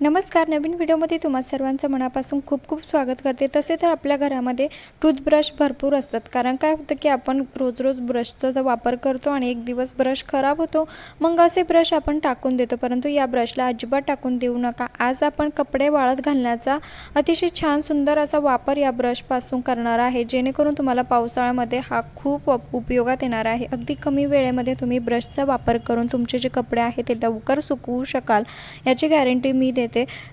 नमस्कार नवीन व्हिडिओमध्ये तुम्हा सर्वांचं मनापासून खूप खूप स्वागत करते. तसे तर आपल्या घरामध्ये टूथब्रश भरपूर असतात. कारण काय होतं की आपण रोज रोज ब्रशचा जर वापर करतो आणि एक दिवस ब्रश खराब होतो मग असे ब्रश आपण टाकून देतो. परंतु या ब्रशला अजिबात टाकून देऊ नका. आज आपण कपडे वाळत घालण्याचा अतिशय छान सुंदर असा वापर या ब्रशपासून करणार आहे. जेणेकरून तुम्हाला पावसाळ्यामध्ये हा खूप उपयोगात येणार आहे. अगदी कमी वेळेमध्ये तुम्ही ब्रशचा वापर करून तुमचे जे कपडे आहेत ते लवकर सुकवू शकाल. याची गॅरंटी मी देते.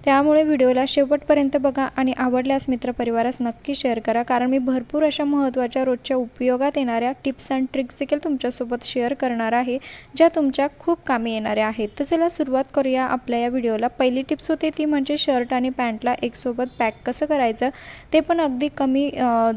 त्यामुळे व्हिडिओला शेवटपर्यंत बघा आणि आवडल्यास मित्रपरिवारास नक्की शेअर करा. कारण मी भरपूर अशा महत्त्वाच्या रोजच्या उपयोगात येणाऱ्या टिप्स अँड ट्रिक्स देखील तुमच्यासोबत शेअर करणार आहे ज्या तुमच्या खूप कामी येणाऱ्या आहेत. तर चला सुरुवात करूया आपल्या या व्हिडिओला. पहिली टिप्स होते ती म्हणजे शर्ट आणि पॅन्टला एकसोबत पॅक कसं करायचं ते पण अगदी कमी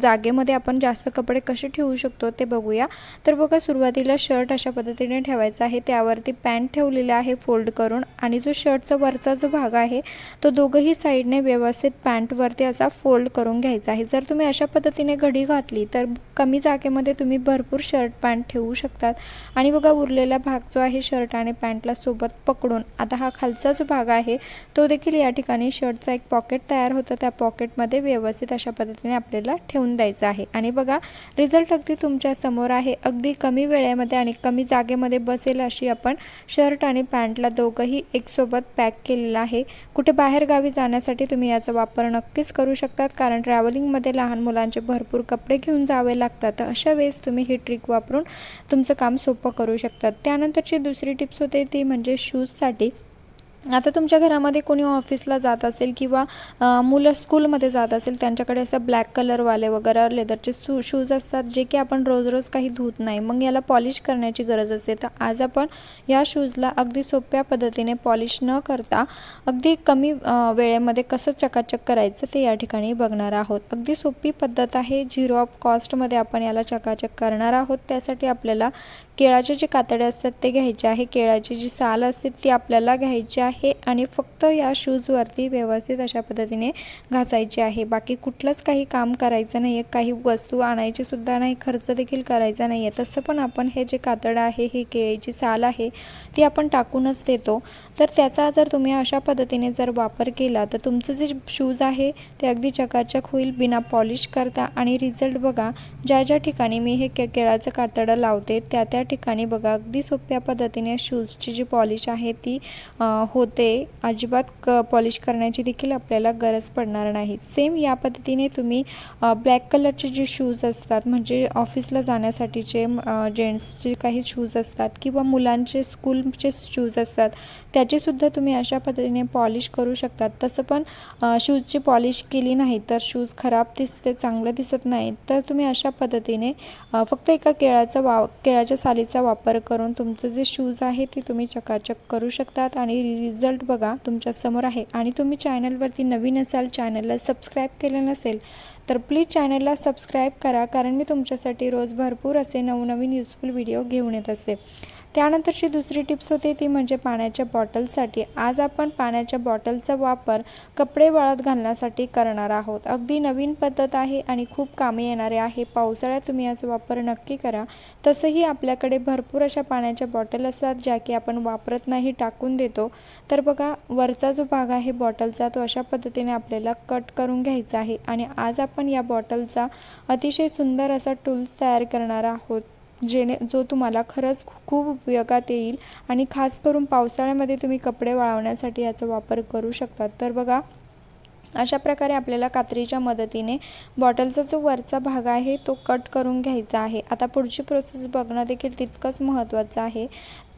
जागेमध्ये आपण जास्त कपडे कसे ठेवू शकतो ते बघूया. तर बघा सुरुवातीला शर्ट अशा पद्धतीने ठेवायचा आहे. त्यावरती पॅन्ट ठेवलेला आहे फोल्ड करून आणि जो शर्टचा वरचा जो भाग आहे आहे. तो दोघंही साईडने व्यवस्थित पॅन्टवरती असा फोल्ड करून घ्यायचा आहे. जर तुम्ही अशा पद्धतीने घडी घातली तर कमी जागेमध्ये तुम्ही भरपूर शर्ट पॅन्ट ठेवू शकतात. आणि बघा उरलेला भाग जो आहे शर्ट आणि पॅन्टला सोबत पकडून आता हा खालचा जो भाग आहे. तो देखील या ठिकाणी शर्टचा एक पॉकेट तयार होतं. त्या पॉकेटमध्ये व्यवस्थित अशा पद्धतीने आपल्याला ठेवून द्यायचा आहे. आणि बघा रिझल्ट अगदी तुमच्यासमोर आहे. अगदी कमी वेळेमध्ये आणि कमी जागेमध्ये बसेल अशी आपण शर्ट आणि पॅन्टला दोघंही एकसोबत पॅक केलेलं आहे. कुठे बाहेरगावी जाण्यासाठी तुम्ही याचा वापर नक्कीच करू शकतात. कारण ट्रॅव्हलिंगमध्ये लहान मुलांचे भरपूर कपडे घेऊन जावे लागतात. तर अशा वेळेस तुम्ही ही ट्रिक वापरून तुमचं काम सोपं करू शकतात. त्यानंतरची दुसरी टिप्स होते ती म्हणजे शूजसाठी आता तुमच्या घरामध्ये कोणी ऑफिसला जात असेल किंवा मुलं स्कूलमध्ये जात असेल त्यांच्याकडे असं ब्लॅक कलरवाले वगैरे लेदरचे शू शूज असतात जे की आपण रोज रोज काही धुत नाही. मग याला पॉलिश करण्याची गरज असते. तर आज आपण या शूजला अगदी सोप्या पद्धतीने पॉलिश न करता अगदी कमी वेळेमध्ये कसं चकाचक करायचं ते या ठिकाणी बघणार आहोत. अगदी सोपी पद्धत आहे. झिरो ऑफ कॉस्टमध्ये आपण याला चकाचक करणार आहोत. त्यासाठी आपल्याला केळाचे जे कातडे असतात ते घ्यायचे आहे. केळाची जी साल असते ती आपल्याला घ्यायची आहे. आणि फक्त या शूजवरती व्यवस्थित अशा पद्धतीने घासायची आहे. बाकी कुठलंच काही काम करायचं नाही आहे काही वस्तू आणायची सुद्धा नाही. खर्च देखील करायचा नाही आहे तसं पण आपण हे जे कातडं आहे ही केळीची साल आहे ती आपण टाकूनच देतो. तर त्याचा जर तुम्ही अशा पद्धतीने जर वापर केला तर तुमचं जे शूज आहे ते अगदी चकाचक होईल बिना पॉलिश करता. आणि रिझल्ट बघा ज्या ज्या ठिकाणी मी हे के केळाचं कातडं लावते त्या त्या ठिकाणी बघा अगदी सोप्या पद्धतीने शूजची जी पॉलिश आहे ती हो होते अजिबात क पॉलिश करण्याची देखील आपल्याला गरज पडणार नाही. सेम या पद्धतीने तुम्ही ब्लॅक कलरचे जे शूज असतात म्हणजे ऑफिसला जाण्यासाठीचे जेंट्सचे काही शूज असतात किंवा मुलांचे स्कूलचे शूज असतात त्याचेसुद्धा तुम्ही अशा पद्धतीने पॉलिश करू शकतात. तसं पण शूजची पॉलिश केली नाही तर शूज खराब दिसते चांगलं दिसत नाही तर तुम्ही अशा पद्धतीने फक्त एका केळाचा वा केळाच्या सालीचा वापर करून तुमचं जे शूज आहे ते तुम्ही चकाचक करू शकतात आणि रिझल्ट बघा तुमच्यासमोर आहे. आणि तुम्ही चॅनलवरती नवीन असाल चॅनलला सबस्क्राईब केलं नसेल तर प्लीज चॅनलला सबस्क्राईब करा कारण मी तुमच्यासाठी रोज भरपूर असे नवनवीन युजफुल व्हिडिओ घेऊन येत असते. त्यानंतरची दुसरी टिप्स होती ती म्हणजे पाण्याच्या बॉटलसाठी आज आपण पाण्याच्या बॉटलचा वापर कपडे वाळत घालण्यासाठी करणार आहोत. अगदी नवीन पद्धत आहे आणि खूप कामे येणारे आहे. पावसाळ्यात तुम्ही याचा वापर नक्की करा. तसंही आपल्याकडे भरपूर अशा पाण्याच्या बॉटल असतात ज्या की आपण वापरत नाही टाकून देतो. तर बघा वरचा जो भाग आहे बॉटलचा तो अशा पद्धतीने आपल्याला कट करून घ्यायचा आहे. आणि आज आपण आपण या बॉटलचा अतिशय सुंदर असा टूल्स तयार करणार आहोत जेणे जो तुम्हाला खरंच खूप उपयोगात येईल आणि खास करून पावसाळ्यामध्ये तुम्ही कपडे वाळवण्यासाठी याचा वापर करू शकतात तर बघा अशा प्रकारे आपल्याला कात्रीच्या मदतीने बॉटलचा जो वरचा भाग आहे तो कट करून घ्यायचा आहे. आता पुढची प्रोसेस बघणं देखील तितकंच महत्त्वाचं आहे.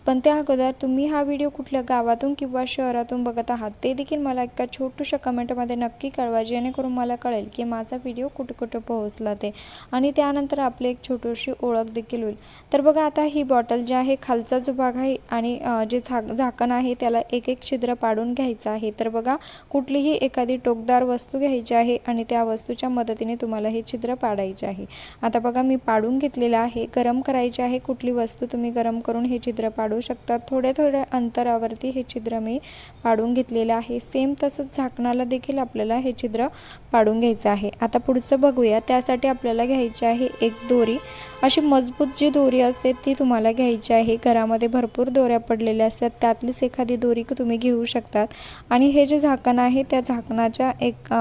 पण त्या अगोदर तुम्ही हा व्हिडिओ कुठल्या गावातून किंवा शहरातून बघत आहात ते देखील मला एका छोटूशा कमेंटमध्ये नक्की कळवा जेणेकरून मला कळेल की माझा व्हिडिओ कुठे कुठे पोहोचला ते. आणि त्यानंतर आपली एक छोटीशी ओळख देखील होईल. तर बघा आता ही बॉटल जी आहे खालचा जो भाग आहे आणि जे झाक झाकण आहे त्याला एक एक छिद्र पाडून घ्यायचं आहे. तर बघा कुठलीही एखादी टोकदार वस्तू घ्यायची आहे आणि त्या वस्तूच्या मदतीने तुम्हाला हे छिद्र पाडायचे आहे. आता बघा मी पाडून घेतलेलं आहे गरम करायचे आहे कुठली वस्तू तुम्ही गरम करून हे छिद्र पाडून पाडू शकता थोड्या थोड्या अंतरावरती हे छिद्र मी पाडून घेतलेलं आहे. सेम तसंच झाकणाला देखील आपल्याला हे छिद्र पाडून घ्यायचं आहे. आता पुढचं बघूया. त्यासाठी आपल्याला घ्यायची आहे एक दोरी. अशी मजबूत जी दोरी असते ती तुम्हाला घ्यायची आहे. घरामध्ये भरपूर दोऱ्या पडलेल्या असतात. त्यातलीच एखादी दोरी तुम्ही घेऊ शकतात. आणि हे जे झाकण आहे त्या झाकणाच्या एक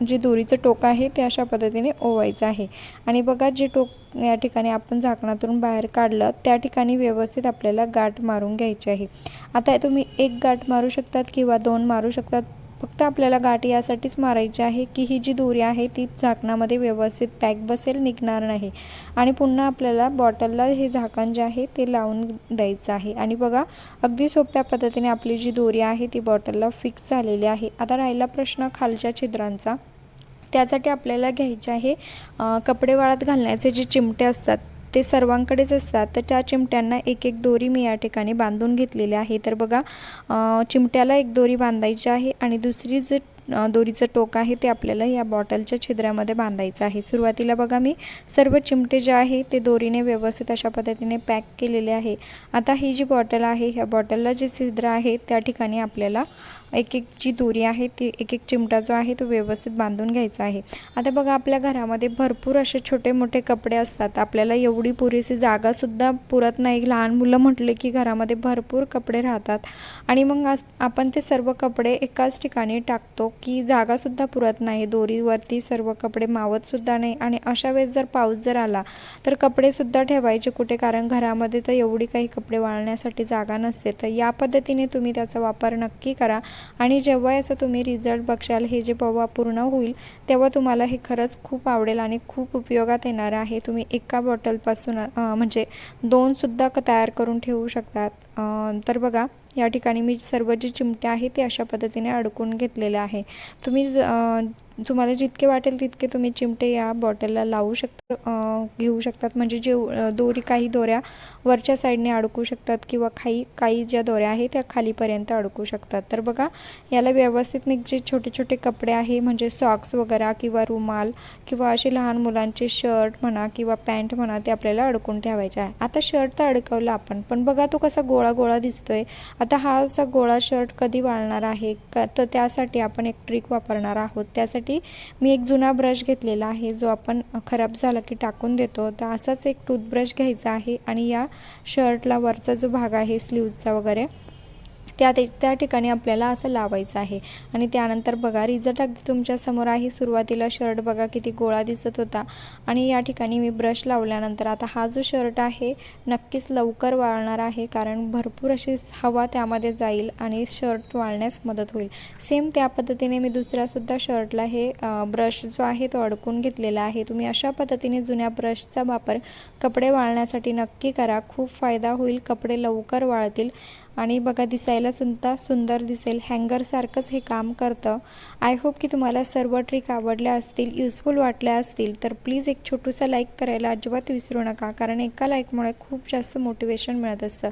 जी जे दोरीचं टोक आहे ते अशा पद्धतीने ओवायचं आहे. आणि बघा जे टोक या ठिकाणी आपण झाकणातून बाहेर काढलं त्या ठिकाणी व्यवस्थित आपल्याला गाठ मारून घ्यायची आहे. आता तुम्ही एक गाठ मारू शकतात किंवा दोन मारू शकतात. फक्त आपल्याला गाठ यासाठीच मारायची आहे की ही जी दोरी आहे ती झाकणामध्ये व्यवस्थित पॅक बसेल निघणार नाही. आणि पुन्हा आपल्याला बॉटलला हे झाकण जे आहे ते लावून द्यायचं आहे. आणि बघा अगदी सोप्या पद्धतीने आपली जी दोरी आहे ती बॉटलला फिक्स झालेली आहे. आता राहिला प्रश्न खालच्या छिद्रांचा. त्यासाठी आपल्याला घ्यायचे आहे कपडे वाळत घालण्याचे जे चिमटे असतात ते सर्वांकडेच असतात. तर त्या चिमट्यांना एक एक दोरी मी या ठिकाणी बांधून घेतलेली आहे. तर बघा चिमट्याला एक दोरी बांधायची आहे आणि दुसरी जे दोरीचं टोक आहे ते आपल्याला या बॉटलच्या छिद्रामध्ये बांधायचं आहे. सुरुवातीला बघा मी सर्व चिमटे जे आहे ते दोरीने व्यवस्थित अशा पद्धतीने पॅक केलेले आहे. आता ही जी बॉटल आहे ह्या बॉटलला जे छिद्र आहे त्या ठिकाणी आपल्याला एक एक जी दोरी आहे ती एक एक चिमटा जो आहे तो व्यवस्थित बांधून घ्यायचा आहे. आता बघा आपल्या घरामध्ये भरपूर असे छोटे मोठे कपडे असतात. आपल्याला एवढी पुरेशी जागासुद्धा पुरत नाही. लहान मुलं म्हटले की घरामध्ये भरपूर कपडे राहतात. आणि मग आपण ते सर्व कपडे एकाच ठिकाणी टाकतो की जागासुद्धा पुरत नाही. दोरीवरती सर्व कपडे मावतसुद्धा नाही. आणि अशा वेळेस जर पाऊस जर आला तर कपडेसुद्धा ठेवायचे कुठे? कारण घरामध्ये तर एवढी काही कपडे वाळण्यासाठी जागा नसते. तर या पद्धतीने तुम्ही त्याचा वापर नक्की करा. आणि जेव्हा याचा तुम्ही रिझल्ट बघशाल हे जे पवा पूर्ण होईल तेव्हा तुम्हाला हे खरंच खूप आवडेल आणि खूप उपयोगात येणार आहे. तुम्ही एका बॉटलपासून म्हणजे दोनसुद्धा तयार करून ठेवू शकतात. तर बघा या ठिकाणी मी सर्व जे चिमटे आहे ते अशा पद्धतीने अडकून घेतलेले आहे. तुम्ही ज- तुम्हाला जितके वाटेल तितके तुम्ही चिमटे या बॉटलला लावू शकता घेऊ शकतात. म्हणजे जे दोरी काही दोऱ्या वरच्या साईडने अडकू शकतात किंवा काही काही ज्या दोऱ्या आहे त्या खालीपर्यंत अडकू शकतात. तर बघा याला व्यवस्थित मी जे छोटे छोटे कपडे आहे म्हणजे सॉक्स वगैरे किंवा रुमाल किंवा असे लहान मुलांचे शर्ट म्हणा किंवा पॅन्ट म्हणा ते आपल्याला अडकून ठेवायचे आहे. आता शर्ट तर अडकवलं आपण पण बघा तो कसा गोळा गोळा दिसतोय. आता हा असा गोळा शर्ट कधी वाळणार आहे? का तर त्यासाठी आपण एक ट्रिक वापरणार आहोत. त्यासाठी मी एक जुना ब्रश घेतलेला आहे जो आपण खराब झाला की टाकून देतो. तर असाच एक टूथब्रश घ्यायचा आहे आणि या शर्टला वरचा जो भाग आहे स्लीवचा वगैरे त्या ते त्या ठिकाणी आपल्याला असं लावायचं आहे. आणि त्यानंतर बघा रिझल्ट अगदी तुमच्यासमोर आहे. सुरुवातीला शर्ट बघा किती गोळा दिसत होता. आणि या ठिकाणी मी ब्रश लावल्यानंतर आता हा जो शर्ट आहे नक्कीच लवकर वाळणार आहे. कारण भरपूर अशी हवा त्यामध्ये जाईल आणि शर्ट वाळण्यास मदत होईल. सेम त्या पद्धतीने मी दुसऱ्यासुद्धा शर्टला हे ब्रश जो आहे तो अडकून घेतलेला आहे. तुम्ही अशा पद्धतीने जुन्या ब्रशचा वापर कपडे वाळण्यासाठी नक्की करा. खूप फायदा होईल. कपडे लवकर वाळतील. आणि बघा दिसायला सुद्धा सुंदर दिसेल. हँगरसारखंच हे काम करतं. आय होप की तुम्हाला सर्व ट्रिक आवडल्या असतील युजफुल वाटल्या असतील तर प्लीज एक छोटूसा लाईक करायला अजिबात विसरू नका कारण एका लाईकमुळे खूप जास्त मोटिवेशन मिळत असतं.